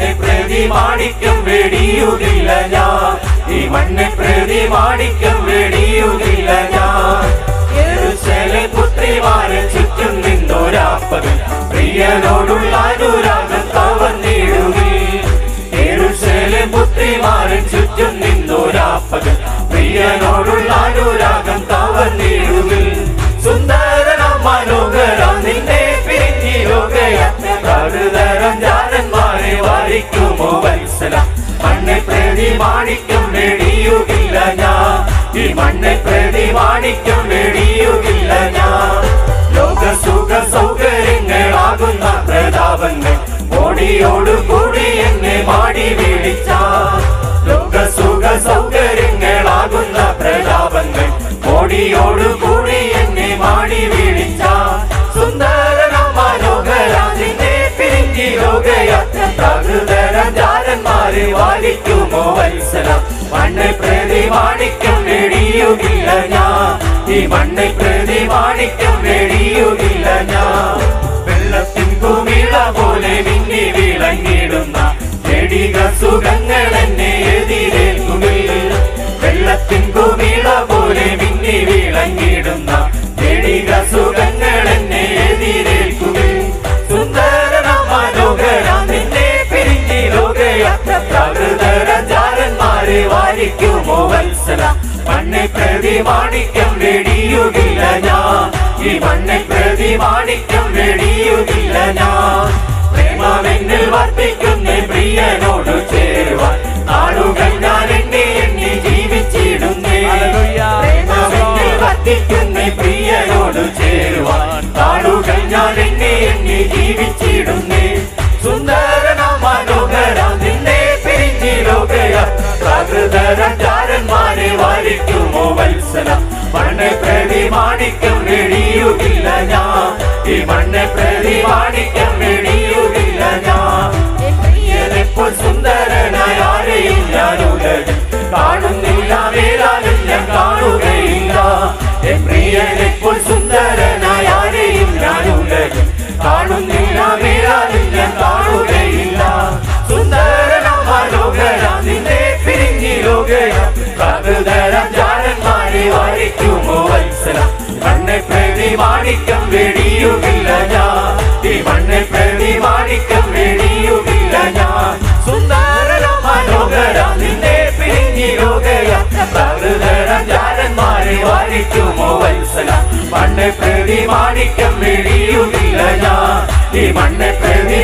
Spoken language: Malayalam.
മണ്ണ് പ്രതി മാണിക്കം വെടിയുകില്ല ഞാൻ ഈ മണ്ണ് പ്രതി മാണിക്കം വെടിയുകില്ല ഞാൻ ഈ മണ്ണെ പ്രതി മാണിക്കം വെടിയുകില്ല ഞാൻ ലോക സുഖ സൗകര്യങ്ങളാകുന്ന പ്രതാപങ്ങൾ ഓടിയോടു കൂടി എന്നെ മാടി വിളിച്ച ലോക സുഖ സൗകര്യങ്ങളാകുന്ന പ്രതാപങ്ങൾ ഓടിയോടു കൂടി എന്നെ മാടി വിളിച്ച സുന്ദരന മനോഹര നിന്നെ പിരിഞ്ഞി ലോകയാത്ര പ്രകൃതരഞ്ജാരന്മാരെ വാലിക്കുമോ വെടിയുകില്ല ഞാൻ ഈ മണ്ണെ പ്രതി മാണിക്കം വെടിയുകില്ല ഞാൻ വെള്ളത്തിൻ കുമിള പോലെ മിന്നി വിളങ്ങിടുന്ന ചെടിക സുഖങ്ങൾ എന്നെ എതിരേൽക്കുകയിൽ വെള്ളത്തിൻ കുമിള പോലെ മിന്നി വിളങ്ങിടുന്ന ചെടിക സുഖങ്ങൾ എന്നെ എതിരേൽക്കുകയിൽ സുന്ദര മനോഹര നിന്നെ പിരിഞ്ഞി ലോകയാത്ര. പ്രകൃതരഞ്ജാരന്മാരെ വാരിക്കുമോ വത്സല. മണ്ണെ പ്രതി മാണിക്കം വെടിയുകില്ല ഞാൻ. ഈ മണ്ണെ പ്രതി മാണിക്കം വെടിയുകില്ല ഞാൻ. പ്രേമമെന്നിൽ വർദ്ധിക്കുന്ന പ്രിയനോട് ചേരുവാൻ നാളുകൾ ഞാൻ എണ്ണി എണ്ണി ജീവിച്ചിടുന്നേ. പ്രേമമെന്നിൽ വർദ്ധിക്കുന്ന പ്രിയനോട് ചേരുവാൻ നാളുകൾ ഞാൻ എണ്ണി എണ്ണി ജീവിച്ചിടുന്നേ. സുന്ദരന പ്രതി മാണിക്കം ഞാൻ. ഈ മണ്ണെ പ്രതി മണ്ണെ പ്രതി മാണിക്കം ഞാൻ. ഈ മണ്ണെ പ്രതി